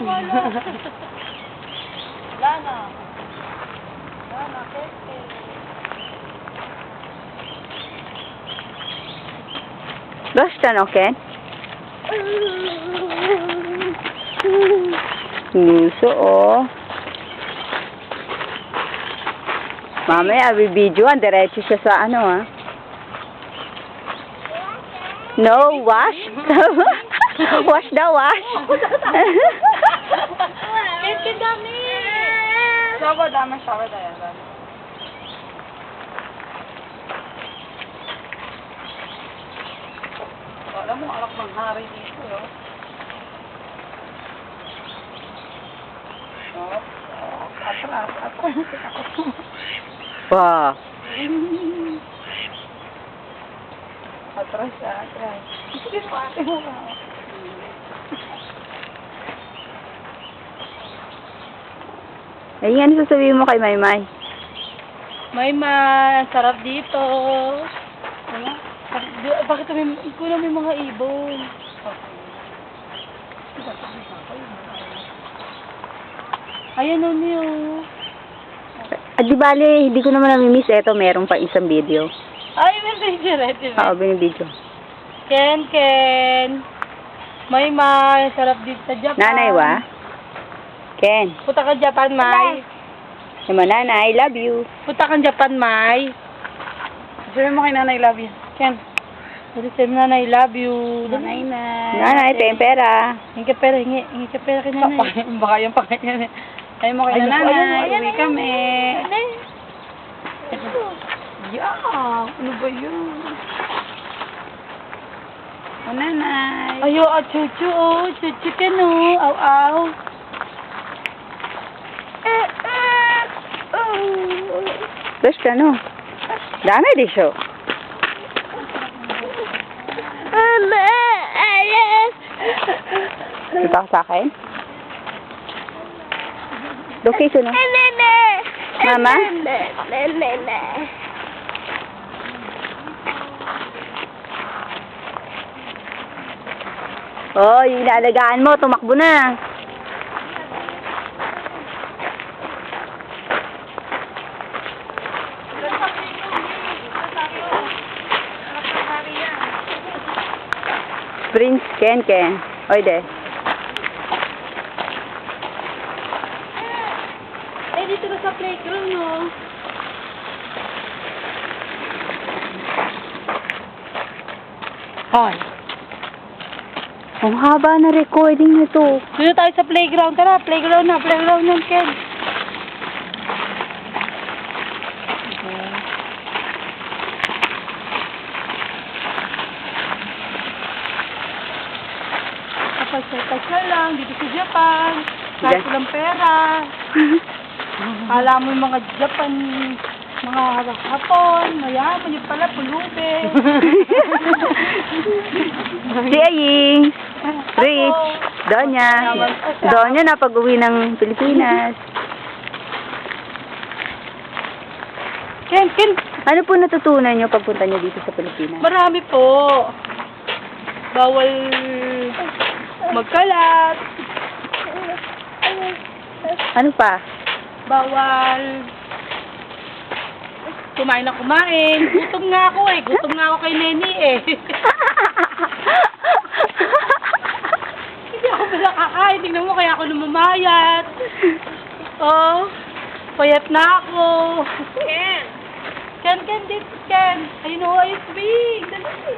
wala. Wala na. Wala na, Keke. Lost ka, no, Ken? Nguso, oh. Mamaya, bibidyoan. Diretso siya sa ano, ah. No, wash. wash daw, wash. Keke, dami. Shower, dami, shower tayo. dami. Alam mo, alak ng hari dito, yo. Oh, atras, atras. wow. Atras atras. Sige, pati mo ba? Ay, ano sasabihin mo kay Maymay? May ma, sarap dito. Ano? Bakit may, kulang may mga ibon? Ayan o niyo. At di bale, hindi ko naman nami-miss. Eto, meron pa isang video. Ay, may picture. Oo, binibidyo. Ken, Ken. May ma, sarap dito sa Japan. Nanay, wa? Ken. Punta ka Japan, May. Naman, nanay, I love you. Punta ka Japan, May. Sabi mo kay nanay, love you. Ken. Sabi sabi mo, nanay, love you. Nanay, na. Nanay, tempera. Hingi ka pera, hingi. Hingi ka pera kay nanay. Baka yung pakain Ay mo kay Ayun, nanay. ayun, Uwi kami. Yeah, ano ba yun? O, nanay. Ayo, ah, chuchu, oh. Chuchu ka no. Aw, aw. Dos ka, no? Dami di siya. Mama, alas. Kita ka sa akin? Location, no? Mama? Oh, yung inaalagaan mo, tumakbo na. Prince Ken Ken. Oy, de. Eh, dito ka sa playground, no? Hi. Ang haba na recording nito. Dito tayo sa playground. Tara, playground na. Playground na, Ken. Kapag sa lang, dito sa Japan. Kahit Diyan. walang pera. Kala mo yung mga Japan, mga hapon, mayaman, yung pala, pulube. Si Aying. Rich. Donya. Donya na pag-uwi ng Pilipinas. Ken, Ken, Ano po natutunan nyo pagpunta nyo dito sa Pilipinas? Marami po. Bawal magkalat. Ano pa? Bawal kumain na kumain. Gutom nga ako eh. Gutom nga ako kay Neni eh. Hindi ako pala kakain. Tingnan mo kaya ako lumamayat. Oh, payat na ako. Ken. Ken, Ken, dito, Ken. Ayun o, ayos, big. Dali.